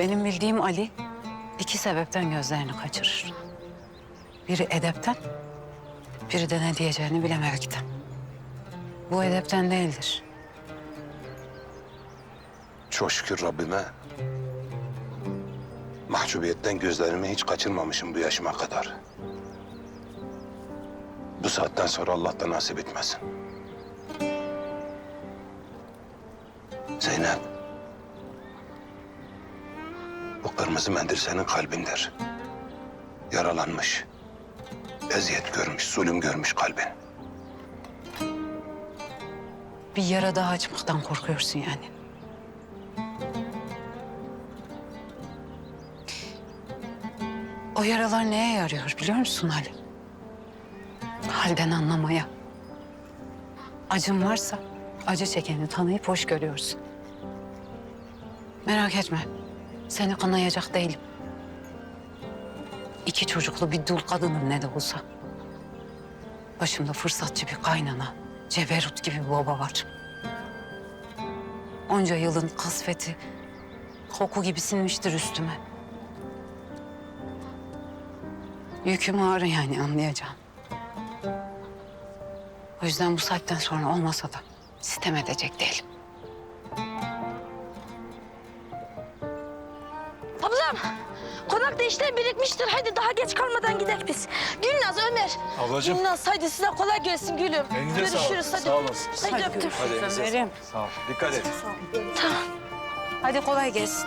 Benim bildiğim Ali iki sebepten gözlerini kaçırır. Biri edepten, biri de ne diyeceğini bilememekten. Bu edepten değildir. Çok şükür Rabbime. Mahcubiyetten gözlerimi hiç kaçırmamışım bu yaşıma kadar. Bu saatten sonra Allah da nasip etmesin. Zeynep. Bu kırmızı mendil senin kalbindir. Yaralanmış. Eziyet görmüş, zulüm görmüş kalbin. Bir yara daha açmaktan korkuyorsun yani. O yaralar neye yarıyor biliyor musun Ali? Halden anlamaya. Acın varsa acı çekeni tanıyıp hoş görüyorsun. Merak etme. Seni kınayacak değilim. İki çocuklu bir dul kadınım ne de olsa. Başımda fırsatçı bir kaynana, ceberut gibi bir baba var. Onca yılın kasveti, koku gibi sinmiştir üstüme. Yüküm ağır yani anlayacağım. O yüzden bu saatten sonra olmasa da sitem edecek değilim. Ablam, konakta işler birikmiştir. Haydi daha geç kalmadan gidelim biz. Gülnaz, Ömer. Ablacığım. Gülnaz, haydi size kolay gelsin gülüm. Elinize sağlık. Görüşürüz, hadi. Sağ olasın. Haydi öptüm. Hadi elinize sağlık. Sağ ol. Dikkat et. Tamam. Hadi kolay gelsin.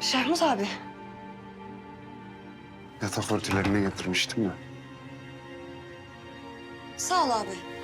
Şehmuz abi. Yatak örtülerini getirmiştim ya. Sağ ol abi.